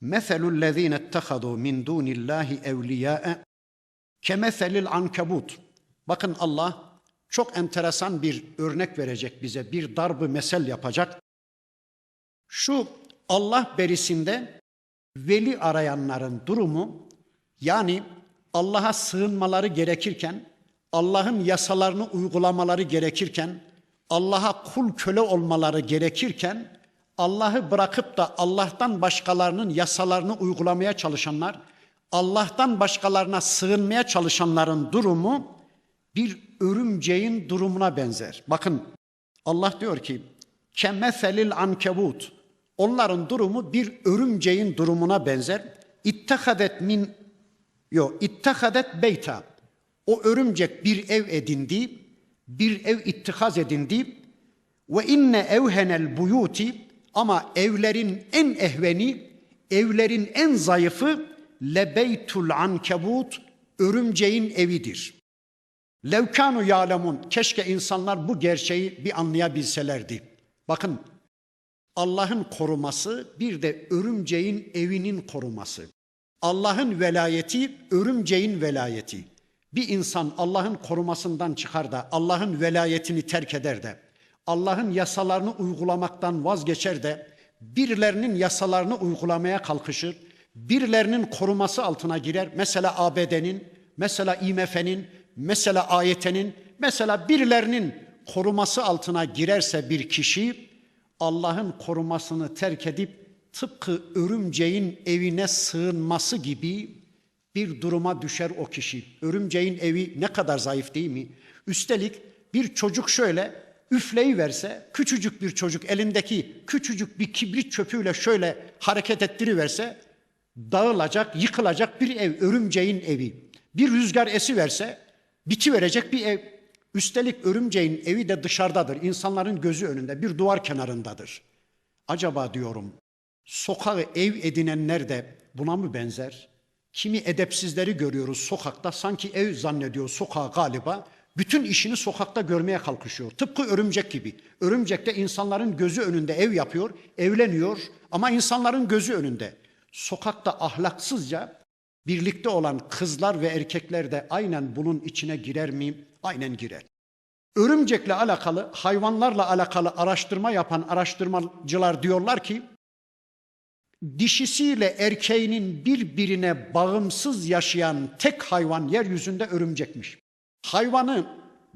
Meselul lezine ittehadu min dunillahi evliya'e kemeselil ankebut. Bakın Allah çok enteresan bir örnek verecek bize. Bir darbı mesel yapacak. Şu Allah berisinde veli arayanların durumu yani Allah'a sığınmaları gerekirken, Allah'ın yasalarını uygulamaları gerekirken, Allah'a kul köle olmaları gerekirken, Allah'ı bırakıp da Allah'tan başkalarının yasalarını uygulamaya çalışanlar, Allah'tan başkalarına sığınmaya çalışanların durumu bir örümceğin durumuna benzer. Bakın Allah diyor ki kemeselil ankebut. Onların durumu bir örümceğin durumuna benzer. İttehadet min yo ittehadet beyta. O örümcek bir ev edindi, bir ev ittihaz edindi. Ve inne evhenel buyuti ama evlerin en ehveni, evlerin en zayıfı lebeytul ankebut örümceğin evidir. Levkanu yalemun keşke insanlar bu gerçeği bir anlayabilselerdi. Bakın Allah'ın koruması bir de örümceğin evinin koruması. Allah'ın velayeti örümceğin velayeti. Bir insan Allah'ın korumasından çıkar da Allah'ın velayetini terk eder de Allah'ın yasalarını uygulamaktan vazgeçer de birilerinin yasalarını uygulamaya kalkışır, birilerinin koruması altına girer. Mesela ABD'nin, mesela IMF'nin, mesela AYT'nin, mesela birilerinin koruması altına girerse bir kişi Allah'ın korumasını terk edip tıpkı örümceğin evine sığınması gibi bir duruma düşer o kişi. Örümceğin evi ne kadar zayıf değil mi? Üstelik bir çocuk şöyle üfleyi verse, küçücük bir çocuk elindeki küçücük bir kibrit çöpüyle şöyle hareket ettiriverse dağılacak, yıkılacak bir ev, örümceğin evi. Bir rüzgar esi verse biti verecek bir ev. Üstelik örümceğin evi de dışarıdadır. İnsanların gözü önünde, bir duvar kenarındadır. Acaba diyorum, sokağı ev edinenler de buna mı benzer? Kimi edepsizleri görüyoruz sokakta, sanki ev zannediyor sokağı galiba. Bütün işini sokakta görmeye kalkışıyor. Tıpkı örümcek gibi. Örümcek de insanların gözü önünde ev yapıyor, evleniyor ama insanların gözü önünde. Sokakta ahlaksızca birlikte olan kızlar ve erkekler de aynen bunun içine girer mi? Aynen girer. Örümcekle alakalı, hayvanlarla alakalı araştırma yapan araştırmacılar diyorlar ki dişisiyle erkeğinin birbirine bağımsız yaşayan tek hayvan yeryüzünde örümcekmiş. Hayvanı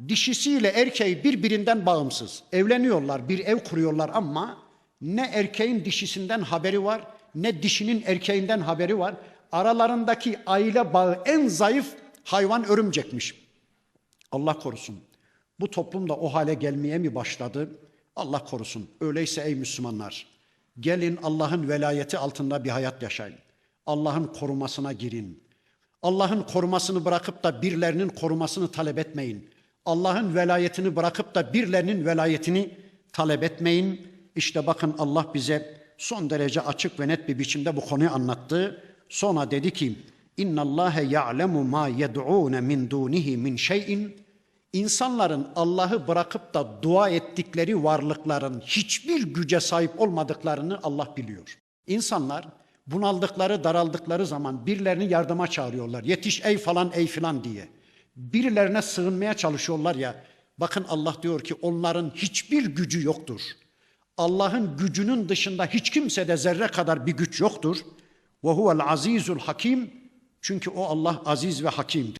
dişisiyle erkeği birbirinden bağımsız. Evleniyorlar, bir ev kuruyorlar ama ne erkeğin dişisinden haberi var, ne dişinin erkeğinden haberi var. Aralarındaki aile bağı en zayıf hayvan örümcekmiş. Allah korusun. Bu toplum da o hale gelmeye mi başladı? Allah korusun. Öyleyse ey Müslümanlar, gelin Allah'ın velayeti altında bir hayat yaşayın. Allah'ın korumasına girin. Allah'ın korumasını bırakıp da birilerinin korumasını talep etmeyin. Allah'ın velayetini bırakıp da birilerinin velayetini talep etmeyin. İşte bakın Allah bize son derece açık ve net bir biçimde bu konuyu anlattı. Sonra dedi ki: "İnna Allahe ya'lemu ma yed'un min dunihi min şey'in." İnsanların Allah'ı bırakıp da dua ettikleri varlıkların hiçbir güce sahip olmadıklarını Allah biliyor. İnsanlar bunaldıkları, daraldıkları zaman birilerini yardıma çağırıyorlar. Yetiş ey falan ey filan diye. Birilerine sığınmaya çalışıyorlar ya. Bakın Allah diyor ki onların hiçbir gücü yoktur. Allah'ın gücünün dışında hiç kimsede zerre kadar bir güç yoktur. Ve huvel azizul hakim. Çünkü o Allah aziz ve hakimdir.